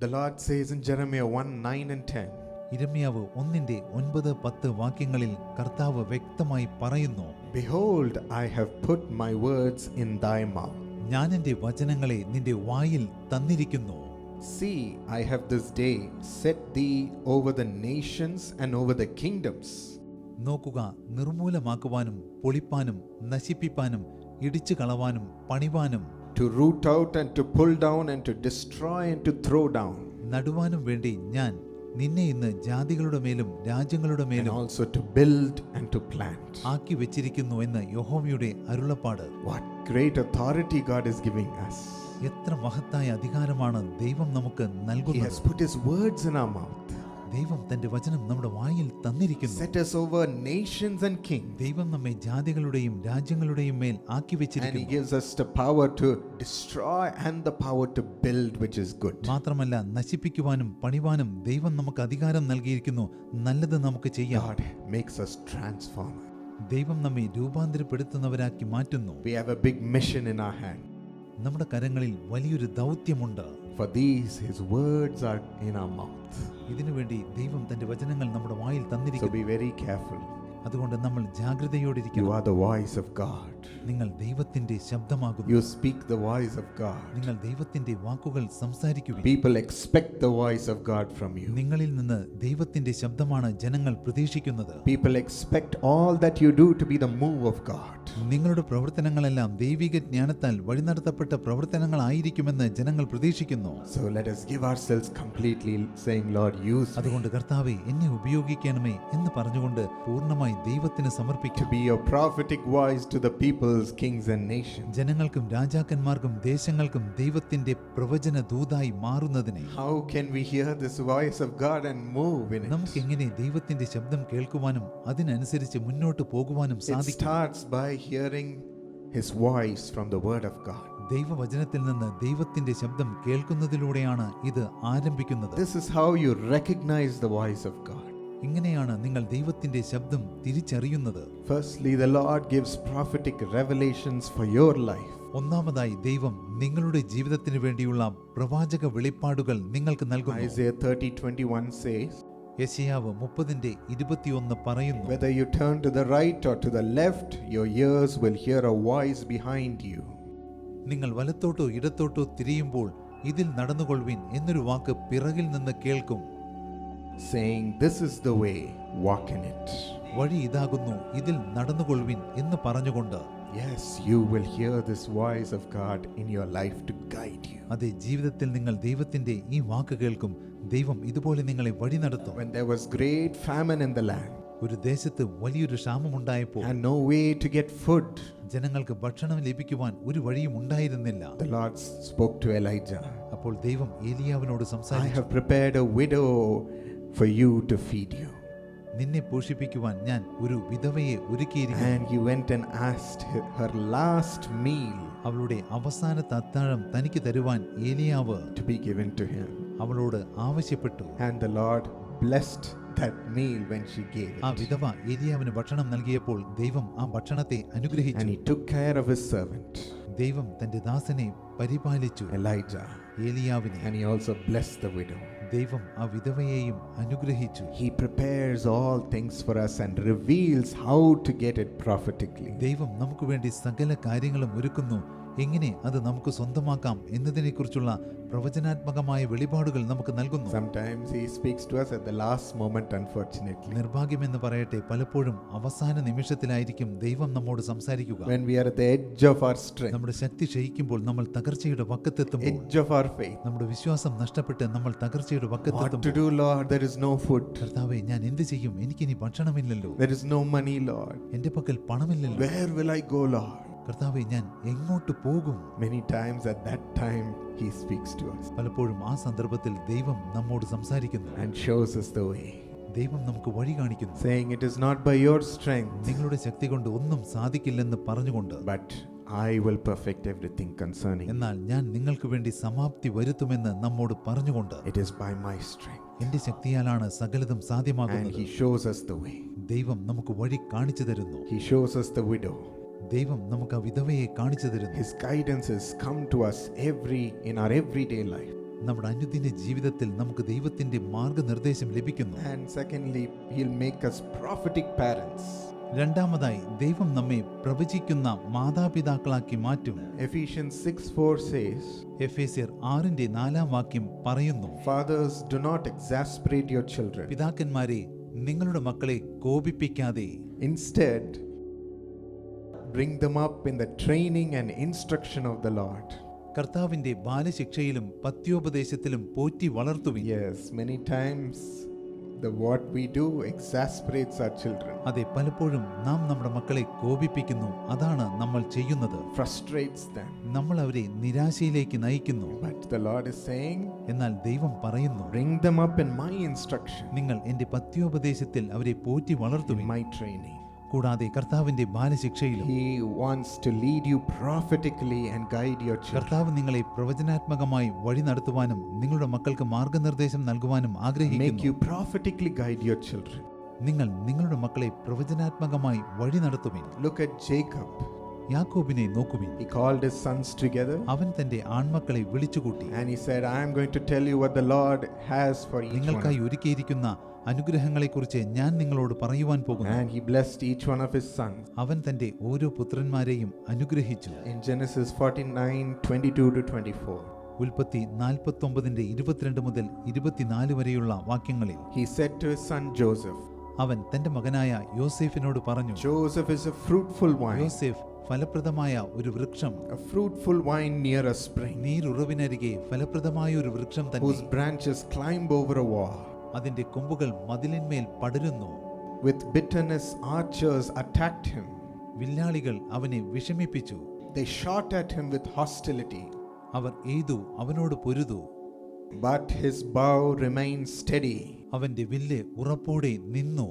The Lord says in Jeremiah 1 9 and 10, ഇരമ്യാവ് ഒന്നിന്റെ ഒൻപത് പത്ത് വാക്യങ്ങളിൽ കർത്താവ് വ്യക്തമായി പറയുന്നു Behold, I have put my words in thy mouth. ഞാൻ എന്റെ വചനങ്ങളെ നിന്റെ വായിൽ തന്നിരിക്കുന്നു See, I have this day set thee over the nations and over the kingdoms. നോക്കുക നിർമൂലമാക്കുവാനും പൊളിപ്പാനും നശിപ്പിപ്പാനും ഇടിച്ചു കളവാനും പണിവാനും to root out and to pull down and to destroy and to throw down, നടുവാനും വേണ്ടി ഞാൻ നിന്നെ ഇന്ന് ജാതികളുടെ മേലും രാജ്യങ്ങളുടെ and മേലും also to build and to plant. ആക്കി വെച്ചിരിക്കുന്നു എന്ന് യഹോവയുടെ അരുളപ്പാട് What great authority God is giving us! എത്ര മഹത്തായ അധികാരമാണ് ദൈവം നമുക്ക് He നൽകുന്നത് has put His words in our mouth, ദൈവം തന്റെ വചനം നമ്മുടെ വായിൽ തന്നിരിക്കുന്നു. Set us over nations and kings, ദൈവം നമ്മെ ജാതികളുടെയും രാജ്യങ്ങളുടെയും മേൽ ആക്കി and He വെച്ചിരിക്കുന്നു. gives us the power to destroy and the power to build, which is good. മാത്രമല്ല നശിപ്പിക്കുവാനും പണിവാനും ദൈവം നമുക്ക് അധികാരം നൽകിയിരിക്കുന്നു. നല്ലത് നമുക്ക് ചെയ്യാം. God makes us transform. ദൈവം നമ്മെ രൂപാന്തരപ്പെടുത്തുന്നവരാക്കി മാറ്റുന്നു. We have a big mission in our hand. നമ്മുടെ കരങ്ങളിൽ വലിയൊരു ദൗത്യമുണ്ട്. For these, His words are in our mouth. ഇതിനുവേണ്ടി ദൈവം തന്റെ വചനങ്ങൾ നമ്മുടെ വായിൽ So തന്നിരിക്കുന്നു be very careful. അതുകൊണ്ട് നമ്മൾ ജാഗ്രതയോടെ ജാഗ്രതയോടിരിക്കണം. You are the voice of God നിങ്ങൾ ദൈവത്തിന്റെ ശബ്ദമാകുന്നു. You speak the voice of God നിങ്ങൾ ദൈവത്തിന്റെ വാക്കുകൾ സംസാരിക്കുക people expect the voice of God from you നിങ്ങളിൽ നിന്ന് ദൈവത്തിന്റെ ശബ്ദമാണ് ജനങ്ങൾ പ്രതീക്ഷിക്കുന്നത്. People expect all that you do to be the move of God നിങ്ങളുടെ പ്രവർത്തനങ്ങളെല്ലാം ദൈവിക ജ്ഞാനത്താൽ വഴിനടത്തപ്പെട്ട പ്രവർത്തനങ്ങളായിരിക്കുമെന്ന് ജനങ്ങൾ പ്രതീക്ഷിക്കുന്നു. So let us give ourselves completely, saying, Lord, use അതുകൊണ്ട് കർത്താവേ എന്നെ ഉപയോഗിക്കണമേ എന്ന് പറഞ്ഞുകൊണ്ട് പൂർണമായി ദൈവത്തിന് to സമർപ്പിക്കാം be your prophetic voice to the peoples, kings, and nations. ജനങ്ങൾക്കും രാജാക്കന്മാർക്കും ദേശങ്ങൾക്കും ദൈവത്തിന്റെ പ്രവചന ദൂതായി മാറുന്നതിനെ How can we hear this voice of God and move in it? നമുക്ക് എങ്ങനെ ദൈവത്തിന്റെ ശബ്ദം കേൾക്കുവാനും അതിനനുസരിച്ച് മുന്നോട്ട് പോകുവാനും It സാധിക്കും starts by hearing His voice from the Word of God. ദൈവവചനത്തിൽ നിന്ന് ദൈവത്തിന്റെ ശബ്ദം കേൾക്കുന്നതിലൂടെയാണ് ഇത് ആരംഭിക്കുന്നത് This is how you recognize the voice of God. ഇങ്ങനെയാണ് നിങ്ങൾ ദൈവത്തിന്റെ ശബ്ദം തിരിച്ചറിയുന്നത് Firstly, the Lord gives prophetic revelations for your life. ഒന്നാമതായി ദൈവം നിങ്ങളുടെ ജീവിതത്തിന് വേണ്ടിയുള്ള പ്രവാചക വെളിപ്പാടുകൾ നിങ്ങൾക്ക് നൽകുന്നു Isaiah 30 21 says, യശയാവ് മുപ്പതിന്റെ ഇരുപത്തിയൊന്ന് പറയുന്നു Whether you turn to the right or to the left, your ears will hear a voice behind you. നിങ്ങൾ വലത്തോട്ടോ ഇടത്തോട്ടോ തിരിയുമ്പോൾ ഇതിൽ നടന്നുകൊള്ളുവിൻ എന്നൊരു വാക്ക് പിറകിൽ നിന്ന് കേൾക്കും saying, This is the way, walk in it. വഴി ഇതാകുന്നു ഇതിൽ നടന്നുകൊള്ളുവിൻ എന്ന് പറഞ്ഞുകൊണ്ട് Yes, you will hear this voice of God in your life to guide you. അതെ ജീവിതത്തിൽ നിങ്ങൾ ദൈവത്തിന്റെ ഈ വാക്ക് കേൾക്കും ദൈവം ഇതുപോലെ നിങ്ങളെ വഴി നടത്തും When there was great famine in the land ഒരു ദേശത്ത് വലിയൊരു ക്ഷാമമുണ്ടായപ്പോൾ and no way to get food, ജനങ്ങൾക്ക് ഭക്ഷണം ലഭിക്കുവാൻ ഒരു വഴിയും ഉണ്ടായിരുന്നില്ല the Lord spoke to Elijah. അപ്പോൾ ദൈവം ഏലിയാവിനോട് I സംസാരിച്ചു have prepared a widow for you to feed you. നിന്നെ പോഷിപ്പിക്കുവാൻ ഞാൻ ഒരു വിധവയെ ഒരുക്കിയിരിക്കുന്നു And he went and asked her, her last meal അവളുടെ അവസാനത്തെ അത്താഴം തനിക്ക് തരുവാൻ ഏലിയാവ് to be given to him. അവളോട് ആവശ്യപ്പെട്ടു And the Lord blessed that meal when she gave ആ it. വിധവ ഏലിയാവിന് ഭക്ഷണം നൽകിയപ്പോൾ ദൈവം ആ ഭക്ഷണത്തെ And അനുഗ്രഹിച്ചു he took care of his servant, ദൈവം തന്റെ ദാസനെ പരിപാലിച്ചു Elijah. ഏലിയാവിനെ And he also blessed the widow. ദൈവം ആ വിധവയെയും അനുഗ്രഹിച്ചു He prepares all things for us and reveals how to get it prophetically. ദൈവം നമുക്ക് വേണ്ടി സകല കാര്യങ്ങളും ഒരുക്കുന്നു എങ്ങനെ അത് നമുക്ക് സ്വന്തമാക്കാം എന്നതിനെക്കുറിച്ചുള്ള പ്രവചനാത്മകമായ വെളിപാടുകൾ നമുക്ക് നൽകുന്നു sometimes he speaks to at last. നിർഭാഗ്യമെന്ന് പറയട്ടെ പലപ്പോഴും അവസാന നിമിഷത്തിലായിരിക്കും ദൈവം നമ്മോട് സംസാരിക്കുക When we are at the edge of our strength, നമ്മുടെ ശക്തി ക്ഷയിക്കുമ്പോൾ നമ്മൾ തകർച്ചയുടെ വക്കത്തെത്തുമ്പോൾ edge of our faith. നമ്മുടെ വിശ്വാസം നഷ്ടപ്പെട്ട് നമ്മൾ തകർച്ചയുടെ What to വക്കത്തെത്തുമ്പോൾ do, Lord? There is no food. കർത്താവെ ഞാൻ എന്ത് ചെയ്യും എനിക്കിനി ഭക്ഷണമില്ലല്ലോ There is no money, Lord. എന്റെ പക്കൽ പണമില്ലല്ലോ Where will I go, Lord? കർത്താവെ ഞാൻ എങ്ങോട്ട് പോകും Many times at that time, He speaks to us പലപ്പോഴും ആ സന്ദർഭത്തിൽ ദൈവം നമ്മോട് സംസാരിക്കുന്നു and shows us the way, ദൈവം നമുക്ക് വഴി കാണിക്കുന്നു saying, It is not by your strength, നിങ്ങളുടെ ശക്തി കൊണ്ട് ഒന്നും സാധിക്കില്ലെന്ന് പറഞ്ഞുകൊണ്ട് but I will perfect everything concerning. എന്നാൽ ഞാൻ നിങ്ങൾക്ക് വേണ്ടി സമാപ്തി വരുത്തുമെന്ന് നമ്മോട് പറഞ്ഞുകൊണ്ട് It is by my strength. എന്റെ ശക്തിയാലാണ് സകലതും സാധ്യമാകുന്നത് He shows us the way. ദൈവം നമുക്ക് വഴി കാണിച്ചു തരുന്നു He shows us the widow. ദൈവം നമുക്ക് ആ വിധവയെ കാണിച്ചു തരുന്നു His guidances come to us every in our everyday life. നമ്മുടെ അനുദിന ജീവിതത്തിൽ നമുക്ക് ദൈവത്തിന്റെ മാർഗനിർദ്ദേശം ലഭിക്കുന്നു And secondly, He'll make us prophetic parents. രണ്ടാമതായി ദൈവം നമ്മെ പ്രവചിക്കുന്ന മാതാപിതാക്കളാക്കി മാറ്റും Ephesians 6 4 says, എഫേസ്യർ ആറിന്റെ നാലാം വാക്യം പറയുന്നു Fathers, do not exasperate your children. പിതാക്കന്മാരെ നിങ്ങളുടെ മക്കളെ കോപിപ്പിക്കാതെ Instead, bring them up in the training and instruction of the Lord. കർത്താവിന്റെ ബാലശിക്ഷയിലും പത്യോപദേശത്തിലും പോറ്റി വളർത്തുവിൻ yes many times the what we do exasperates our children, അതെ പലപ്പോഴും നാം നമ്മുടെ മക്കളെ കോപിപ്പിക്കുന്നു അതാണ് നമ്മൾ ചെയ്യുന്നത് frustrates them. നമ്മൾ അവരെ നിരാശയിലേക്ക് നയിക്കുന്നു But the Lord is saying, എന്നാൽ ദൈവം പറയുന്നു bring them up in my instruction, നിങ്ങൾ എന്റെ പത്യോപദേശത്തിൽ അവരെ പോറ്റി വളർത്തുവിൻ my training. കൂടാതെ കർത്താവിന്റെ ബാലശിക്ഷയിലും He wants to lead you prophetically and guide your children. കർത്താവ് നിങ്ങളെ പ്രവചനാത്മകമായി വഴി നടത്തുവാനും നിങ്ങളുടെ മക്കൾക്ക് മാർഗനിർദ്ദേശം നൽകുവാനും Make ആഗ്രഹിക്കുന്നു you prophetically guide your children. നിങ്ങൾ നിങ്ങളുടെ മക്കളെ പ്രവചനാത്മകമായി വഴി നടത്തുവിൻ Look at Jacob. യാക്കോബിനെ നോക്കുവിൻ He called his sons together അവൻ തന്റെ ആൺമക്കളെ വിളിച്ചുകൂട്ടി and he said, I am going to tell you what the Lord has for each one. of നിങ്ങൾക്കായി ഒരുക്കിയിരിക്കുന്ന അനുഗ്രഹങ്ങളെക്കുറിച്ച് ഞാൻ നിങ്ങളോട് പറയുവാൻ പോകുന്നു. And he blessed each one of his sons. അവൻ തന്റെ ഓരോ പുത്രന്മാരെയും അനുഗ്രഹിച്ചു. In Genesis 49 22 to 24, ഉൽപ്പത്തി നാൽപ്പത്തൊമ്പതിന്റെ ഇരുപത്തിരണ്ട് മുതൽ ഇരുപത്തിനാല് വരെയുള്ള വാക്യങ്ങളിൽ he said to his son Joseph, അവൻ തന്റെ മകനായ യോസേഫിനോട് പറഞ്ഞു Joseph is a fruitful vine, യോസേഫ് ഫലപ്രദമായ ഒരു വൃക്ഷം. A fruitful vine near a spring, നീരുറവിനരികെ ഫലപ്രദമായ ഒരു വൃക്ഷം തന്നെ. Whose branches climb over a wall. അതിന്റെ കൊമ്പുകൾ മതിലിന്മേൽ പടരുന്നു With bitterness, archers attacked him. വില്ലാളികൾ അവനെ വിഷമിപ്പിച്ചു They shot at him with hostility, അവർ എയ്തു അവനോട് പൊരുതു but his bow remained steady. അവന്റെ വില്ല് ഉറപ്പോടെ നിന്നു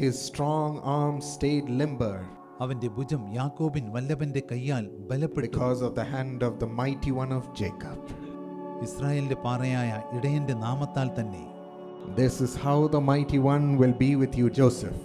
His strong arm stayed limber അവന്റെ ഭുജം യാക്കോബിൻ വല്ലഭന്റെ കൈയാൽ ബലപ്പെട്ടു because of the hand of the mighty one of Jacob. ഇസ്രായേലിന്റെ പാറയായ ഇടയന്റെ നാമത്താൽ തന്നെ This is how the mighty one will be with you, Joseph.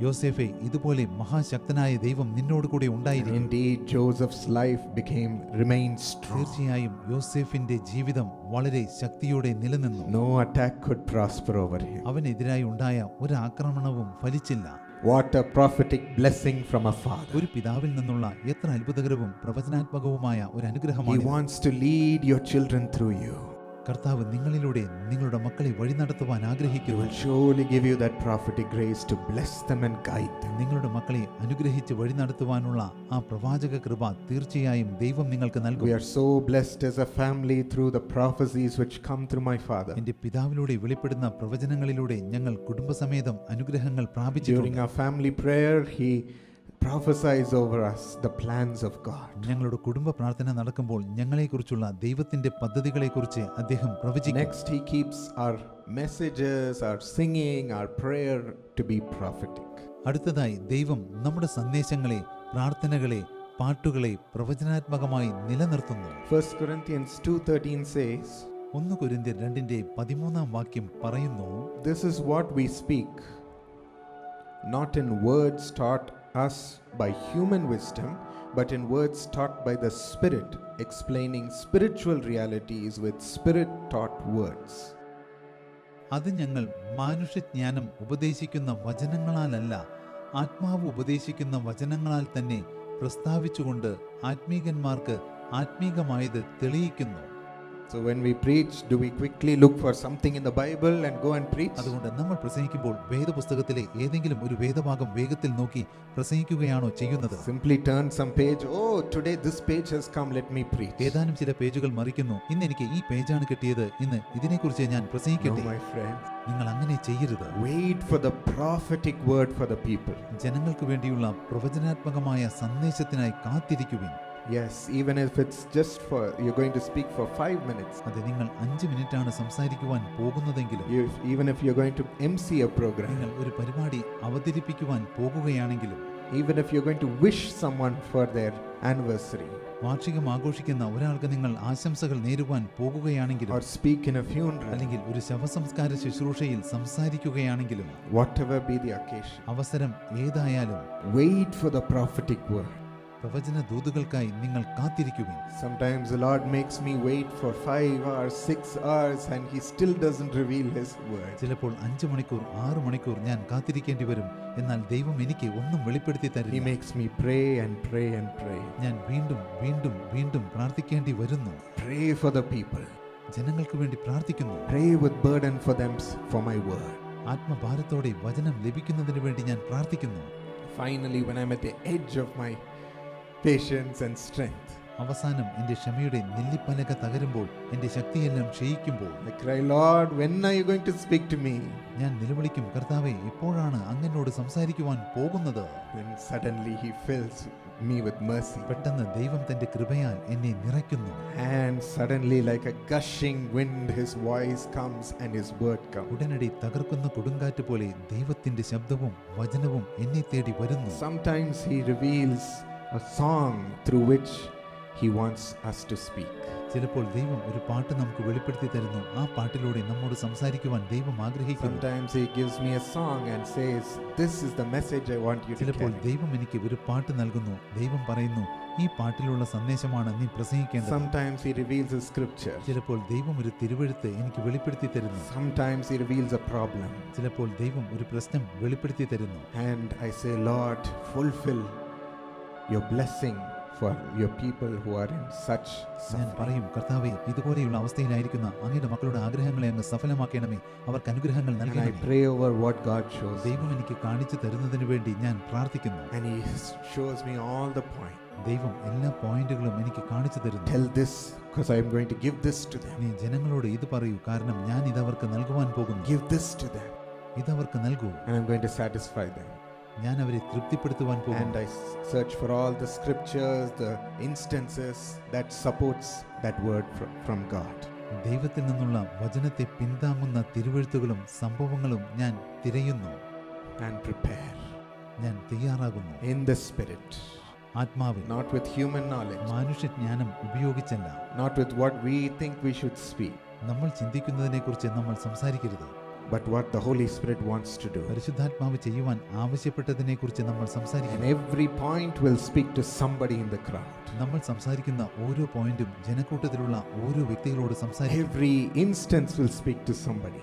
യോസേഫെ ഇതുപോലെ മഹാശക്തനായ ദൈവം നിന്നോട് കൂടെ And ഉണ്ടായിരിക്കും indeed, Joseph's life became remained strong. തീർച്ചയായും യോസേഫിന്റെ ജീവിതം വളരെ ശക്തിയോടെ നിലനിന്നു No attack could prosper over him. അവനെതിരായി ഉണ്ടായ ഒരു ആക്രമണവും ഫലിച്ചില്ല What a prophetic blessing from a father. ഒരു പിതാവിൽ നിന്നുള്ള എത്ര അത്ഭുതകരവും പ്രവചനാത്മകവുമായ ഒരു He അനുഗ്രഹമാണ് ഇത്. wants to lead your children through you. കർത്താവ് നിങ്ങളിലൂടെ നിങ്ങളുടെ മക്കളെ വഴി നടത്തുവാൻ ആഗ്രഹിക്കുന്നു. നിങ്ങളുടെ മക്കളെ അനുഗ്രഹിച്ച് വഴി നടത്തുവാനുള്ള ആ പ്രവാചക കൃപ തീർച്ചയായും ദൈവം നിങ്ങൾക്ക് നൽകും. പിതാവിലൂടെ വെളിപ്പെടുന്ന പ്രവചനങ്ങളിലൂടെ ഞങ്ങൾ കുടുംബസമേതം അനുഗ്രഹങ്ങൾ പ്രാപിച്ചു family prayer he prophesies over us the plans of God. ഞങ്ങളുടെ കുടുംബ പ്രാർത്ഥന നടക്കുമ്പോൾ ഞങ്ങളെക്കുറിച്ചുള്ള ദൈവത്തിന്റെ പദ്ധതികളെക്കുറിച്ച് അദ്ദേഹം പ്രവചിക്കും Next, he keeps our messages, our singing, our prayer to be prophetic. അടുത്തതായി ദൈവം നമ്മുടെ സന്ദേശങ്ങളെ പ്രാർത്ഥനകളെ പാട്ടുകളെ പ്രവചനാത്മകമായി നിലനിർത്തുന്നു 1 Corinthians 2:13 says, ഒന്ന് കൊരിന്ത്യർ രണ്ടിന്റെ പതിമൂന്നാം വാക്യം പറയുന്നു this is what we speak not in words taught us by human wisdom, but in words taught by the Spirit, explaining spiritual realities with spirit-taught words." അത് ഞങ്ങൾ മാനുഷ്യജ്ഞാനം ഉപദേശിക്കുന്ന വചനങ്ങളാലല്ല ആത്മാവ് ഉപദേശിക്കുന്ന വചനങ്ങളാൽ തന്നെ പ്രസ്താവിച്ചുകൊണ്ട് ആത്മീകന്മാർക്ക് ആത്മീകമായത് തെളിയിക്കുന്നു So when we preach, do we quickly look for something in the Bible and go and preach? അതുകൊണ്ട് നമ്മൾ പ്രസംഗിക്കുമ്പോൾ വേദപുസ്തകത്തിലെ ഏതെങ്കിലും ഒരു വേദഭാഗം വേഗത്തിൽ നോക്കി പ്രസംഗിക്കുകയാണോ ചെയ്യുന്നത് Simply turn some page. Oh, today this page has come. Let me preach. ഏതാനും ചില പേജുകൾ മറിക്കുന്നു ഇന്ന് എനിക്ക് ഈ പേജാണ് കിട്ടിയത് ഇന്ന് ഇതിനെക്കുറിച്ച് ഞാൻ No, പ്രസംഗിക്കട്ടെ my friends. നിങ്ങൾ അങ്ങനെ ചെയ്യരുത് Wait for the prophetic word for the people. ജനങ്ങൾക്ക് വേണ്ടിയുള്ള പ്രവചനാത്മകമായ സന്ദേശത്തിനായി കാത്തിരിക്കുവിൻ Yes, even if it's just for you're going to speak for five minutes, അത് നിങ്ങൾ അഞ്ച് മിനിറ്റാണ് സംസാരിക്കുവാൻ പോകുന്നതെങ്കിലും you, even if you're going to MC a program, നിങ്ങൾ ഒരു പരിപാടി അവതരിപ്പിക്കുവാൻ പോകുകയാണെങ്കിലും even if you're going to wish someone for their anniversary വാർഷികം ആഘോഷിക്കുന്ന ഒരാൾക്ക് നിങ്ങൾ ആശംസകൾ നേരുവാൻ പോകുകയാണെങ്കിലും or speak in a funeral, അല്ലെങ്കിൽ ഒരു ശവസംസ്കാര ശുശ്രൂഷയിൽ സംസാരിക്കുകയാണെങ്കിലും whatever be the occasion, അവസരം ഏതായാലും wait for the prophetic word. പ്രവചന ദൂതുകൾക്കായി നിങ്ങൾ കാത്തിരിക്കുവിൻ. Sometimes the Lord makes me wait for 5 hours 6 hours and he still doesn't reveal his word ചിലപ്പോൾ 5 മണിക്കൂർ 6 മണിക്കൂർ ഞാൻ കാത്തിരിക്കേണ്ടി വരും. എന്നാൽ ദൈവം എനിക്ക് ഒന്നും വെളിപ്പെടുത്തി തരില്ല. He makes me pray and pray and pray ഞാൻ വീണ്ടും വീണ്ടും വീണ്ടും പ്രാർത്ഥിക്കേണ്ടി വരുന്നു. പ്രേ ഫോർ ദി ജനങ്ങൾക്ക് വേണ്ടി പ്രാർത്ഥിക്കുന്നു. Pray with burden for them for my word ആത്മഭാരത്തോടെ വചനം ലഭിക്കുന്നതിന് വേണ്ടി ഞാൻ പ്രാർത്ഥിക്കുന്നു. Finally, when I'm at the edge of my patience and strength, അവസാനം എന്റെ ക്ഷമയുടെ നെല്ലിപ്പലക തകരുമ്പോൾ എന്റെ ശക്തിയെല്ലാം ക്ഷയിക്കുമ്പോൾ I cry, Lord, when are you going to speak to me? ഞാൻ നിലവിളിക്കും കർത്താവെ എപ്പോഴാണ് അങ്ങനോട് സംസാരിക്കുവാൻ പോകുന്നത് Then suddenly He fills me with mercy. പെട്ടെന്ന് ദൈവം തന്റെ കൃപയാൽ എന്നെ നിറയ്ക്കുന്നു And suddenly, like a gushing wind, His voice comes and His word comes. ഉടനടി തകർക്കുന്ന കൊടുങ്കാറ്റ് പോലെ ദൈവത്തിന്റെ ശബ്ദവും വചനവും എന്നെ തേടി വരുന്നു Sometimes He reveals a song through which He wants us to speak. ചിലപ്പോൾ ദൈവം ഒരു പാട്ട് നമുക്ക് വെളിപ്പെടുത്തി തരുന്നു ആ പാട്ടിലൂടെ നമ്മോട് സംസാരിക്കുവാൻ ദൈവം ആഗ്രഹിക്കുന്നു Sometimes He gives me a song and says, This is the message I want you to ചിലപ്പോൾ carry. ദൈവം എനിക്ക് ഒരു പാട്ട് നൽകുന്നു ദൈവം പറയുന്നു ഈ പാട്ടിലുള്ള സന്ദേശമാണ് നീ പ്രസംഗിക്കേണ്ടത് Sometimes He reveals a scripture. ചിലപ്പോൾ ദൈവം ഒരു തിരുവഴുത്ത് എനിക്ക് വെളിപ്പെടുത്തി തരുന്നു Sometimes He reveals a problem. ചിലപ്പോൾ ദൈവം ഒരു പ്രശ്നം വെളിപ്പെടുത്തി തരുന്നു And I say, Lord, fulfill your blessing for your people who are in such ഞാൻ suffering. പറയും കർത്താവെ ഇതുപോലെയുള്ള അവസ്ഥയിലായിരിക്കുന്ന അങ്ങയുടെ മക്കളുടെ ആഗ്രഹങ്ങളെ അങ്ങ് സഫലമാക്കണമേ അവർക്ക് അനുഗ്രഹങ്ങൾ And I നൽകണമേ pray over what God shows. me. ദൈവം എനിക്ക് കാണിച്ചു തരുന്നതിന് വേണ്ടി ഞാൻ പ്രാർത്ഥിക്കുന്നു And He shows me all the point. ദൈവം എല്ലാ പോയിന്റുകളും എനിക്ക് കാണിച്ചു തരുന്നു Tell this because I am going to give this to them. നീ ജനങ്ങളോട് ഇത് പറയൂ കാരണം ഞാൻ ഇതവർക്ക് നൽകുവാൻ പോകുന്നു Give this to them. ഇതവർക്ക് നൽകൂ And I'm going to satisfy them. ഞാൻ അവരെ തൃപ്തിപ്പെടുത്തുവാൻ And I s- search for all the scriptures, the instances that supports that word from, from God. ദൈവത്തിൽ നിന്നുള്ള വചനത്തെ പിന്താങ്ങുന്ന തിരുവഴുത്തുകളും സംഭവങ്ങളും ഞാൻ തിരയുന്നു and prepare ഞാൻ തയ്യാറാകുന്നു in the spirit, ആത്മാവിൽ not with human knowledge, മാനുഷ്യജ്ഞാനം ഉപയോഗിച്ചല്ല not with what we think we should speak, നമ്മൾ ചിന്തിക്കുന്നതിനെക്കുറിച്ച് നമ്മൾ സംസാരിക്കരുത് but what the Holy Spirit wants to do. പരിശുദ്ധാത്മാവ് ചെയ്യുവാൻ ആവശ്യപ്പെട്ടതിനെക്കുറിച്ച് നമ്മൾ And സംസാരിക്കണം every point will speak to somebody in the crowd. നമ്മൾ സംസാരിക്കുന്ന ഓരോ പോയിന്റും ജനക്കൂട്ടത്തിലുള്ള ഓരോ വ്യക്തികളോട് സംസാരിക്കും Every instance will speak to somebody.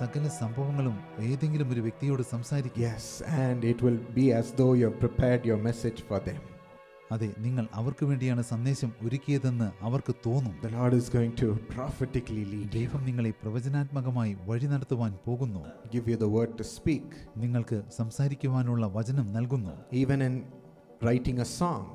സകല സംഭവങ്ങളും ഏതെങ്കിലും ഒരു വ്യക്തിയോട് സംസാരിക്കും Yes, and it will be as though you have prepared your message for them. അതെ നിങ്ങൾ അവർക്ക് വേണ്ടിയാണ് സന്ദേശം ഒരുക്കിയതെന്ന് അവർക്ക് തോന്നും. ദൈവം നിങ്ങളെ പ്രവചനാത്മകമായി വഴി നടത്തുവാൻ പോകുന്നു. നിങ്ങൾക്ക് സംസാരിക്കുവാനുള്ള വചനം നൽകുന്നു. Even in writing a song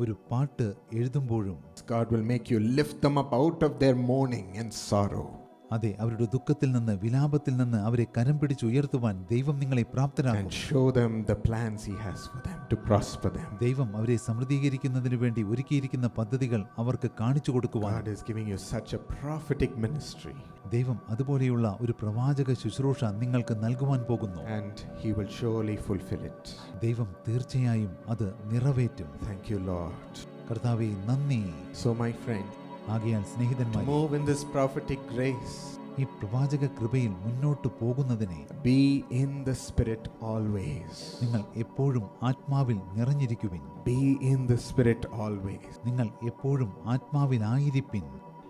ഒരു പാട്ട് എഴുതുമ്പോഴും God will make you lift them up out of their mourning and sorrow അതെ അവരുടെ ദുഃഖത്തിൽ നിന്ന് വിലാപത്തിൽ നിന്ന് അവരെ കരം പിടിച്ചുയർത്തുവാൻ ദൈവം നിങ്ങളെ പ്രാപ്തരാകും and show them the plans He has for them to prosper them. ദൈവം അവരെ സമൃദ്ധീകരിക്കുന്നതിന് വേണ്ടി ഒരുക്കിയിരിക്കുന്ന പദ്ധതികൾ അവർക്ക് കാണിച്ചു കൊടുക്കുവാൻ God is giving you such a prophetic ministry, ദൈവം അതുപോലെയുള്ള ഒരു പ്രവാചക ശുശ്രൂഷ നിങ്ങൾക്ക് നൽകുവാൻ പോകുന്നു and He will surely fulfill it. ദൈവം തീർച്ചയായും അത് നിറവേറ്റും Thank you, Lord. കർത്താവെ നന്ദി സോ മൈ friend, ആകയാൽ ഗ്രേസ് ഈ പ്രവാചക കൃപയിൽ മുന്നോട്ട് പോകുന്നതിനെ be in the spirit always നിങ്ങൾ എപ്പോഴും ആത്മാവിൽ നിറഞ്ഞിരിക്കുവിൻ. Be in the spirit always നിങ്ങൾ എപ്പോഴും ആത്മാവിൽ ആയിരിപ്പിൻ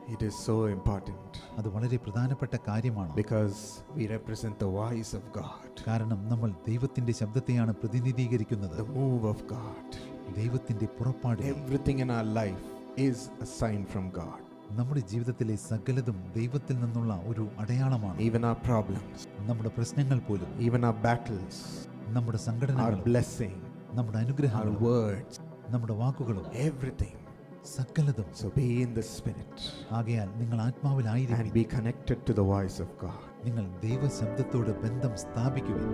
ഇറ്റ് ഈസ് സോ ഇമ്പോർട്ടന്റ് അത് വളരെ പ്രധാനപ്പെട്ട കാര്യമാണ്. Because we represent the voice of God കാരണം നമ്മൾ ദൈവത്തിന്റെ ശബ്ദത്തെയാണ് പ്രതിനിധീകരിക്കുന്നത്. ദ മൂവ് ഓഫ് ഗാഡ് ദൈവത്തിന്റെ പുറപ്പാട് everything in our life is a sign from God. നമ്മുടെ ജീവിതത്തിലെ സകലതും ദൈവത്തിൽ നിന്നുള്ള ഒരു അടയാളമാണ്. ഈവൻ ആ problems, നമ്മുടെ പ്രശ്നങ്ങൾ പോലും. ഈവൻ ആ ബാറ്റിൽസ് നമ്മുടെ our ബ്ലെസ്സിങ് നമ്മുടെ അനുഗ്രഹങ്ങൾ വേർഡ്സ് words, നമ്മുടെ വാക്കുകളും. Everything. സകലതും. So be in the spirit ആകയാൽ നിങ്ങൾ ആത്മാവിലായിരിക്കും. And be connected to the voice of God നിങ്ങൾ ദൈവശബ്ദത്തോട് ബന്ധം സ്ഥാപിക്കുവിൻ.